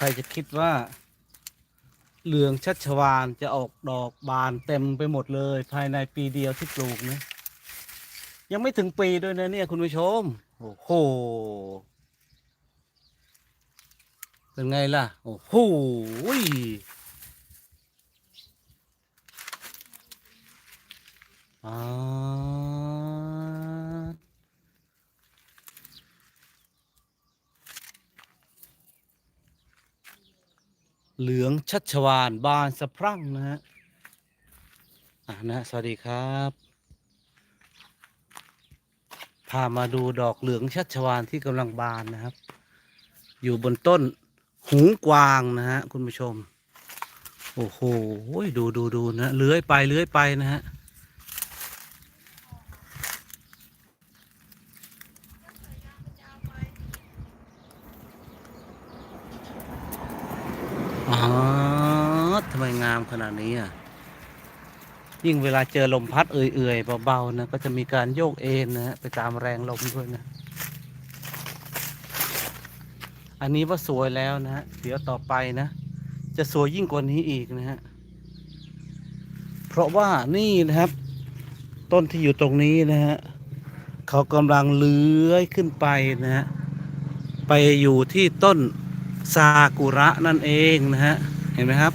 ครจะคิดว่าเหลืองชัชวานจะออกดอกบานเต็มไปหมดเลย ภายในปีเดียวที่ปลูกนะยังไม่ถึงปีด้วยนะเนี่ย คุณผู้ชม โอ้โห เป็นไงล่ะ โอ้โหอ่าเหลือง ชัชวานบานสะพรั่งนะฮะอ่านะ สวัสดีครับ พามาดูดอกเหลืองชัชวานที่กำลังบานนะครับ อยู่บนต้นหูกวางนะฮะคุณผู้ชม โอ้โหดูดูดูนะเลื้อยไปเลื้อยไปนะฮะอ๋อ งามขนาดนี้อะ ยิ่งเวลาเจอลมพัดเอื่อยๆเบาๆนะ ก็จะมีการโยกเอ็นนะฮะไปตามแรงลมด้วยนะ อันนี้ว่าสวยแล้วนะฮะ เดี๋ยวต่อไปนะ จะสวยยิ่งกว่านี้อีกนะฮะ เพราะว่านี่นะครับ ต้นที่อยู่ตรงนี้นะฮะเขากำลังเลื้อยขึ้นไปนะฮะ ไปอยู่ที่ต้นซากุระนั่นเองนะฮะ เห็นไหมครับ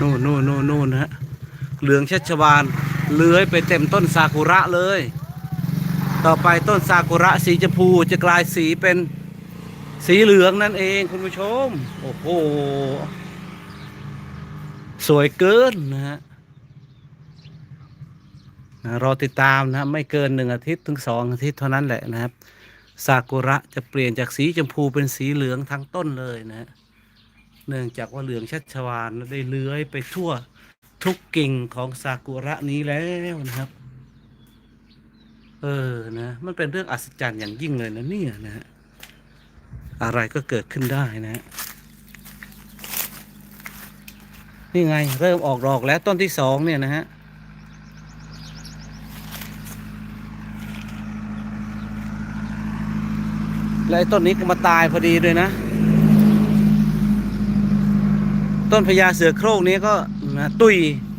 นู่นนู่นนู่นนู่นฮะเหลืองชัชวานเลื้อยไปเต็มต้นซากุระเลย ต่อไปต้นซากุระสีชมพูจะกลายสีเป็นสีเหลืองนั่นเองคุณผู้ชม โอ้โห สวยเกินนะฮะนะรอติดตามนะไม่เกินหนึ่งอาทิตย์ถึงสองอาทิตย์เท่านั้นแหละนะครับซากุระจะเปลี่ยนจากสีชมพูเป็นสีเหลืองทั้งต้นเลยนะฮะ เนื่องจากว่าเหลืองชัชวานได้เลื้อยไปทั่วทุกกิ่งของซากุระนี้แล้วนะครับ เออนะ มันเป็นเรื่องอัศจรรย์อย่างยิ่งเลยนะเนี่ยนะฮะอะไรก็เกิดขึ้นได้นะ นี่ไง เริ่มออกดอกแล้วต้นที่สองเนี่ยนะฮะและต้นนี้ก็มาตายพอดีด้วยนะ ต้นพญาเสือโคร่งนี้ก็นะตุย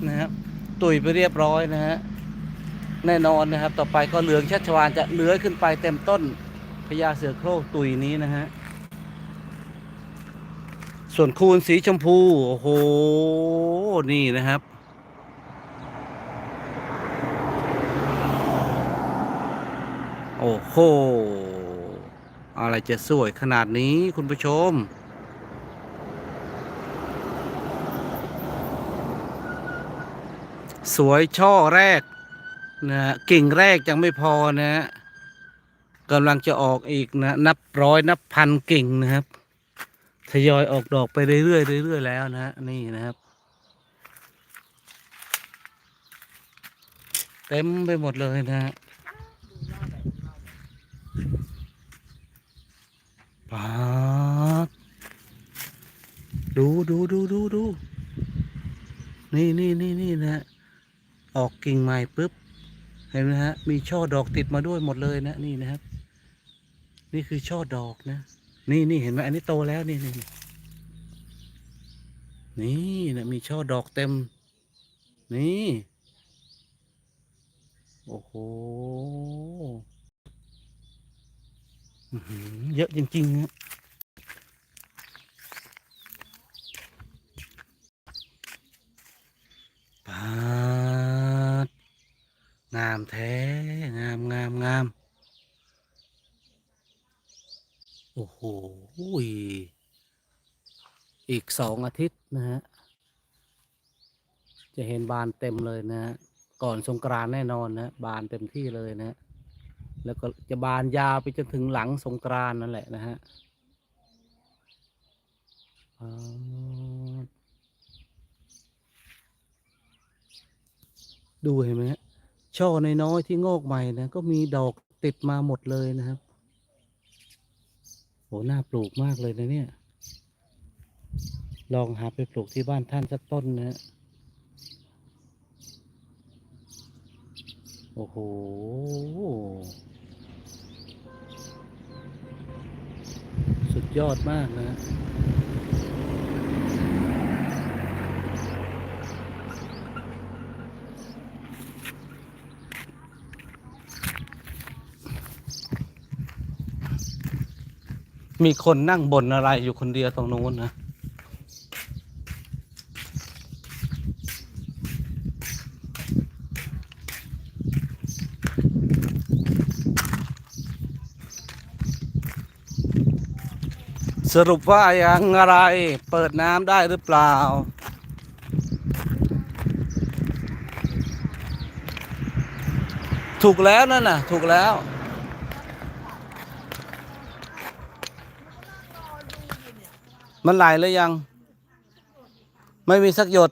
นะครับตุยไปเรียบร้อยนะฮะแน่นอนนะครับ ต่อไปก็เหลืองชัชวานจะเลื้อยขึ้นไปเต็มต้นพญาเสือโคร่งตุยนี้นะฮะส่วนคูณสีชมพูโอ้โหนี่นะครับโอ้โหอะไรจะสวยขนาดนี้คุณผู้ชม สวยช่อแรกนะกิ่งแรกยังไม่พอนะกำลังจะออกอีกนะ นับร้อยนับพันกิ่งนะครับทยอยออกดอกไปเรื่อยๆเรื่อยๆแล้วนะนี่นะครับ เต็มไปหมดเลยนะฮะปาดดูดูดูดูดูนี่นี่นี่นี่นะ ออกกิ่งใหม่ปุ๊บ เห็นไหมฮะ มีช่อดอกติดมาด้วยหมดเลยนะนี่นะครับ นี่คือช่อดอกนะ นี่นี่เห็นไหมอันนี้โตแล้วนี่นี่นี่นะมีช่อดอกเต็ม นี่ โอ้โหเยอะจริงๆนะปาดงาม แท้งามงามงามโอ้โหอีกสองอาทิตย์นะฮะจะเห็นบานเต็มเลยนะฮะก่อนสงกรานต์แน่นอนนะบานเต็มที่เลยนะแล้วก็จะบานยาวไปจนถึงหลังสงกรานต์นั่นแหละนะฮะอ่าดูเห็นไหมฮะ ช่อน้อยๆที่งอกใหม่นะก็มีดอกติดมาหมดเลยนะครับโหน่าปลูกมากเลยนะเนี่ย ลองหาไปปลูกที่บ้านท่านสักต้นนะฮะโอ้โหสุดยอดมากนะ มีคนนั่งบนอะไรอยู่คนเดียวตรงนู้นนะ สรุปว่าอย่างไรเปิดน้ำได้หรือเปล่า ถูกแล้วนั่นน่ะ ถูกแล้ว มันไหลเลยยัง ไม่มีสักหยด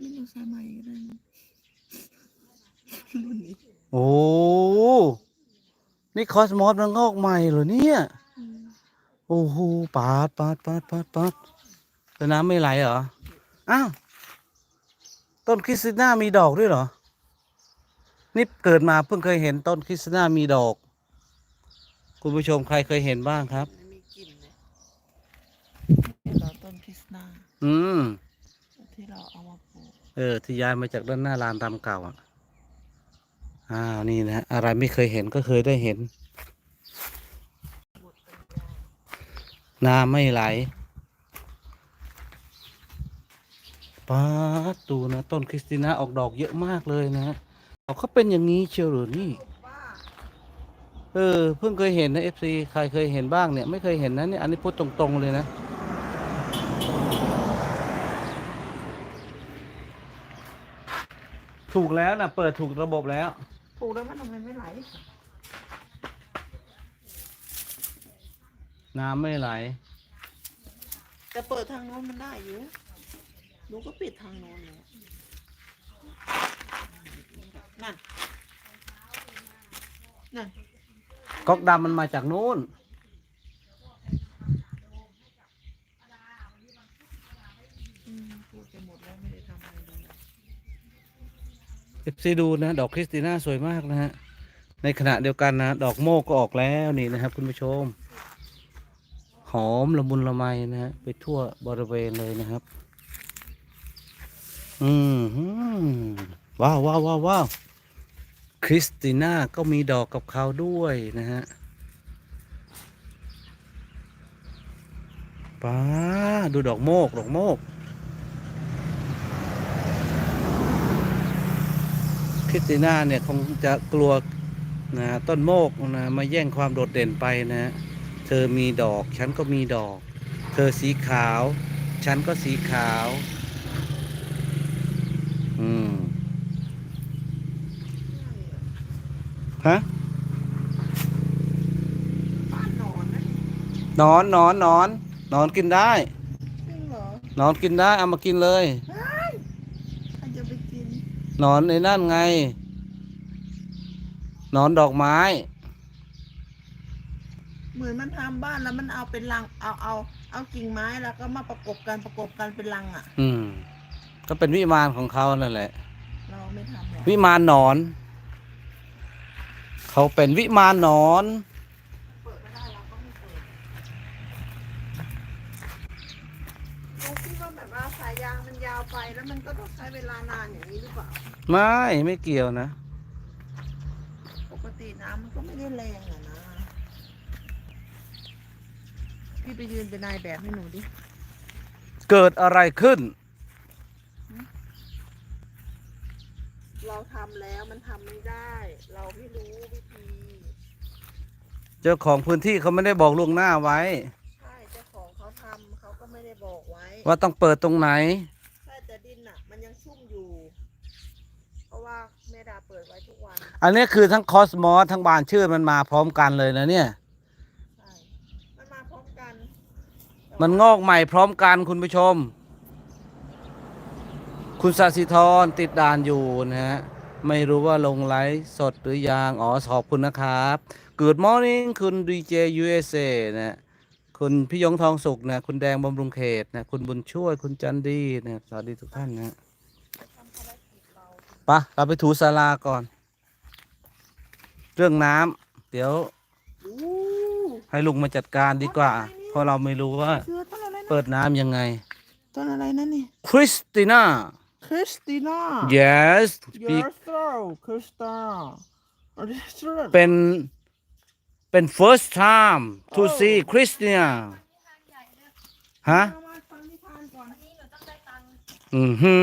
นี่เราใช้ใหม่ก็ได้นะรุ่นนี้โอ้นี่คอสมอสมันงอกใหม่เหรอเนี่ยอืมโอ้โหปาดปาดปาดปาดปาดแต่น้ำไม่ไหลเหรอ อ้าว ต้นคริสติน่ามีดอกด้วยเหรอ นี่เกิดมาเพิ่งเคยเห็นต้นคริสติน่ามีดอก คุณผู้ชมใครเคยเห็นบ้างครับมันมีกลิ่นเลยเราต้นคริสนาอืม ที่เราเอามาปลูกเออ ที่ย้ายมาจากด้านหน้าลานตามเก่าอะ อ้าว นี่นะ อะไรไม่เคยเห็นก็เคยได้เห็น น้ำไม่ไหลป้าดดูนะ ต้นคริสติน่าออกดอกเยอะมากเลยนะฮะ เขาก็เป็นอย่างนี้เชียวหรือนี่ เออ เพิ่งเคยเห็นนะเอฟซีใครเคยเห็นบ้างเนี่ย ไม่เคยเห็นนะเนี่ยอันนี้พูดตรงๆเลยนะ ถูกแล้วนะเปิดถูกระบบแล้ว ปลูกแล้วมันทำไมไม่ไหลน้ำไม่ไหล แต่เปิดทางโน้นมันได้อยู่หนูก็ปิดทางโน้นเลย นั่นนั่นก๊อกดำมันมาจากนู้น อืมปลูกไปหมดแล้วไม่ได้ทำอะไรเลยเอฟซีดูนะดอกคริสติน่าสวยมากนะฮะ ในขณะเดียวกันนะ ดอกโมกก็ออกแล้วนี่นะครับ คุณผู้ชม หอมละมุนละไมนะฮะไปทั่วบริเวณเลยนะครับ อืมหืมว้าวว้าวว้าวว้าว คริสติน่าก็มีดอกกับเขาด้วยนะฮะป้าดูดอกโมก ดอกโมก คริสติน่าเนี่ยคงจะกลัวนะต้นโมกนะมาแย่งความโดดเด่นไปนะ เธอมีดอก ฉันก็มีดอก เธอสีขาว ฉันก็สีขาว อืม ฮะบ้านนอนนะนอนนอนนอนนอนกินได้จริงเหรอนอนกินได้เอามากินเลยใครจะไปกินนอนในนั่นไง นอนดอกไม้ เหมือนมันทำบ้านแล้วมันเอาเป็นรังเอาเอาเอากิ่งไม้แล้วก็มาประกบกันประกบกันเป็นรังอะ อืม ก็เป็นวิมานของเขานั่นแหละ เราไม่ทำหรอกวิมานหนอน เขาเป็นวิมานหนอนเปิดไม่ได้เราก็ไม่เปิดลุงคิดว่าแบบว่าสายยางมันยาวไปแล้วมันก็ต้องใช้เวลานานอย่างนี้หรือเปล่า ไม่ไม่เกี่ยวนะ ปกติน้ำมันก็ไม่ได้แรงอะนะ พี่ไปยืนเป็นนายแบบให้หนูดิ เกิดอะไรขึ้น เราทำแล้วมันทำไม่ได้ เราไม่รู้วิธี เจ้าของพื้นที่เขาไม่ได้บอกล่วงหน้าไว้ ใช่เจ้าของเขาทำเขาก็ไม่ได้บอกไว้ว่าต้องเปิดตรงไหน ใช่แต่ดินอะ มันยังชุ่มอยู่ เพราะว่าแม่ดาเปิดไว้ทุกวันอันนี้คือทั้งคอสมอสทั้งบานชื่อมันมาพร้อมกันเลยนะเนี่ย ใช่มันมาพร้อมกันแต่มันงว่าอกใหม่พร้อมกันคุณผู้ชม คุณสาสิธรติดด่านอยู่นะฮะ ไม่รู้ว่าลงไลฟ์สดหรือยัง อ๋อขอบคุณนะครับ Good morning คุณดีเจยู USA นะคุณพี่ยงทองสุกนะ คุณแดงบำรุงเขตนะ คุณบุญช่วย คุณจันดีนะ สวัสดีทุกท่านนะปะเราไปถูศาลาก่อน เรื่องน้ำเดี๋ยว ให้ลุงมาจัดการดีกว่า เพราะเราไม่รู้ว่า เปิดน้ำยังไง ต้นอะไรนั่นนี่คริสติน่า คริสติน่า yes speak yes sir คริสติน่าเป็น เป็น first time to see Christina ฮะอือฮึ